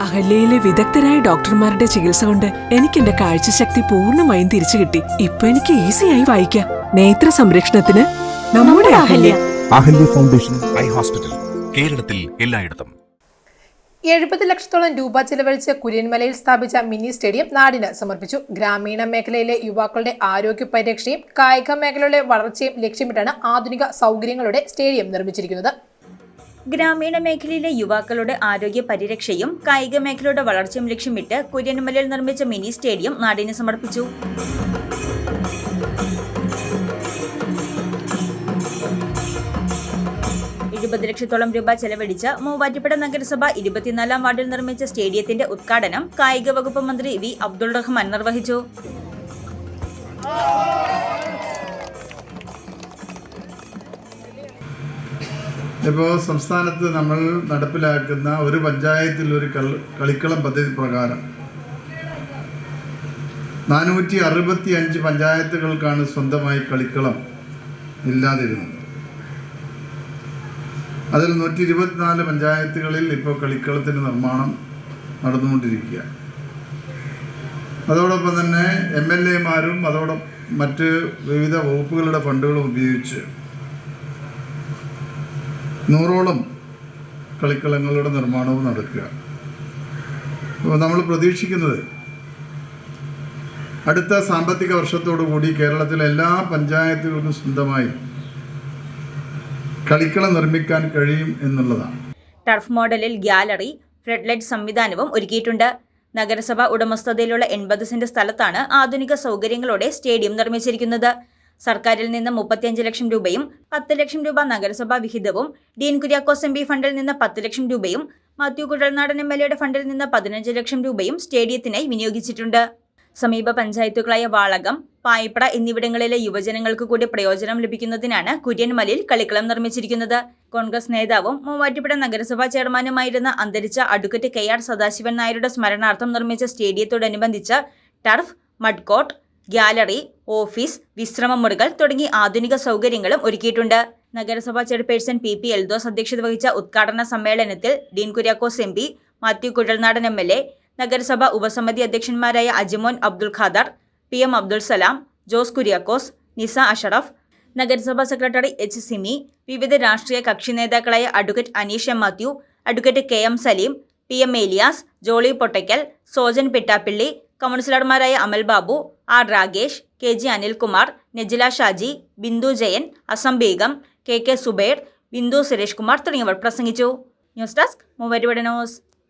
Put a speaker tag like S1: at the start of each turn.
S1: അഹല്യയിലെ വിദഗ്ധരായ ഡോക്ടർമാരുടെ ചികിത്സ കൊണ്ട് എനിക്ക് എന്റെ കാഴ്ചശക്തി പൂർണമായും തിരിച്ചു കിട്ടി. ഇപ്പൊ എനിക്ക് ഈസിയായി വായിക്കാം. നേത്ര സംരക്ഷണത്തിന് നമ്മുടെ Ahalya.
S2: Ahalya foundation
S3: eye hospital കേരളത്തിൽ എല്ലായിടത്തും.
S4: എഴുപത് ലക്ഷത്തോളം രൂപ ചെലവഴിച്ച് കുര്യൻമലയിൽ സ്ഥാപിച്ച മിനി സ്റ്റേഡിയം നാടിന് സമർപ്പിച്ചു. ഗ്രാമീണ മേഖലയിലെ യുവാക്കളുടെ ആരോഗ്യ പരിരക്ഷയും കായിക മേഖലയുടെ വളർച്ചയും ലക്ഷ്യമിട്ടാണ് ആധുനിക സൗകര്യങ്ങളുടെ സ്റ്റേഡിയം നിർമ്മിച്ചിരിക്കുന്നത്.
S5: ഗ്രാമീണ മേഖലയിലെ യുവാക്കളുടെ ആരോഗ്യ പരിരക്ഷയും കായിക മേഖലയുടെ വളർച്ചയും ലക്ഷ്യമിട്ട് കുര്യൻമലയിൽ നിർമ്മിച്ച മിനി സ്റ്റേഡിയം നാടിന് സമർപ്പിച്ചു. എഴുപത് ലക്ഷത്തോളം രൂപ ചെലവഴിച്ച് മൂവാറ്റുപുഴ നഗരസഭ ഇരുപത്തിനാലാം വാർഡിൽ നിർമ്മിച്ച സ്റ്റേഡിയത്തിന്റെ ഉദ്ഘാടനം കായിക വകുപ്പ് മന്ത്രി വി അബ്ദുൾ റഹ്മാൻ നിർവഹിച്ചു.
S6: ഇപ്പോൾ സംസ്ഥാനത്ത് നമ്മൾ നടപ്പിലാക്കുന്ന ഒരു പഞ്ചായത്തിൽ ഒരു കളി കളിക്കളം പദ്ധതി പ്രകാരം നാനൂറ്റി അറുപത്തി അഞ്ച് പഞ്ചായത്തുകൾക്കാണ് സ്വന്തമായി കളിക്കളം ഇല്ലാതിരുന്നത്. അതിൽ നൂറ്റി ഇരുപത്തിനാല് പഞ്ചായത്തുകളിൽ ഇപ്പോൾ കളിക്കളത്തിന്റെ നിർമ്മാണം നടന്നുകൊണ്ടിരിക്കുക. അതോടൊപ്പം തന്നെ എം എൽ എമാരും അതോടൊപ്പം മറ്റ് വിവിധ വകുപ്പുകളുടെ ഫണ്ടുകളും ഉപയോഗിച്ച് നൂറോളം കളിക്കളങ്ങളുടെ നിർമ്മാണവും നടക്കുക. അപ്പോൾ നമ്മൾ പ്രതീക്ഷിക്കുന്നത് അടുത്ത സാമ്പത്തിക വർഷത്തോടു കൂടി കേരളത്തിലെ എല്ലാ പഞ്ചായത്തുകൾക്കും സ്വന്തമായി കളിക്കളം നിർമ്മിക്കാൻ കഴിയും എന്നുള്ളതാണ്.
S5: ടർഫ് മോഡലിൽ ഗ്യാലറി ഫ്ലഡ്ലൈറ്റ് സംവിധാനവും ഒരുക്കിയിട്ടുണ്ട്. നഗരസഭ ഉടമസ്ഥതയിലുള്ള എൺപത് സെന്റ് സ്ഥലത്താണ് ആധുനിക സൗകര്യങ്ങളോടെ സ്റ്റേഡിയം നിർമ്മിച്ചിരിക്കുന്നത്. സർക്കാരിൽ നിന്ന് മുപ്പത്തിയഞ്ച് ലക്ഷം രൂപയും പത്ത് ലക്ഷം രൂപ നഗരസഭാ വിഹിതവും ഡീൻ കുര്യാക്കോസ് എം പി ഫണ്ടിൽ നിന്ന് പത്ത് ലക്ഷം രൂപയും മാത്യു കുഴൽനാടൻ എം എൽ എയുടെ ഫണ്ടിൽ നിന്ന് പതിനഞ്ച് ലക്ഷം രൂപയും സ്റ്റേഡിയത്തിനായി വിനിയോഗിച്ചിട്ടുണ്ട്. സമീപ പഞ്ചായത്തുകളായ വാളകം പായിപ്പട എന്നിവിടങ്ങളിലെ യുവജനങ്ങൾക്ക് കൂടി പ്രയോജനം ലഭിക്കുന്നതിനാണ് കുര്യൻമലയിൽ കളിക്കളം നിർമ്മിച്ചിരിക്കുന്നത്. കോൺഗ്രസ് നേതാവും മൂവാറ്റുപുഴ നഗരസഭാ ചെയർമാനുമായിരുന്ന അന്തരിച്ച അഡ്വക്കേറ്റ് കെ ആർ സദാശിവൻ നായരുടെ സ്മരണാർത്ഥം നിർമ്മിച്ച സ്റ്റേഡിയത്തോടനുബന്ധിച്ച് turf mud court gallery office വിശ്രമമുറികൾ തുടങ്ങി ആധുനിക സൗകര്യങ്ങളും ഒരുക്കിയിട്ടുണ്ട്. നഗരസഭാ ചെയർപേഴ്സൺ പി. പി. എൽദോസ് അധ്യക്ഷത വഹിച്ച ഉദ്ഘാടന സമ്മേളനത്തിൽ Dean Kuriakose M P Mathew Kuzhalnadan M L A നഗരസഭ ഉപസമിതി അധ്യക്ഷന്മാരായ അജിമോൻ അബ്ദുൽ ഖാദർ പി. എം. അബ്ദുൽ സലാം ജോസ് കുര്യാക്കോസ് നിസ അഷറഫ് നഗരസഭാ സെക്രട്ടറി എച്ച്. സിമി വിവിധ രാഷ്ട്രീയ കക്ഷി നേതാക്കളായ advocate Aneesh M. Mathew advocate K. M. Saleem P. M. Elias Jolly Pottakkal Sojan Pittappilly കൗൺസിലർമാരായ Amal Babu R Ragesh K G Anilkumar Nejila Shaji Bindu Jayan Asam Beegum K K Zubair Bindu Suresh Kumar തുടങ്ങിയവർ പ്രസംഗിച്ചു. News desk മൂവരുവിടെ news.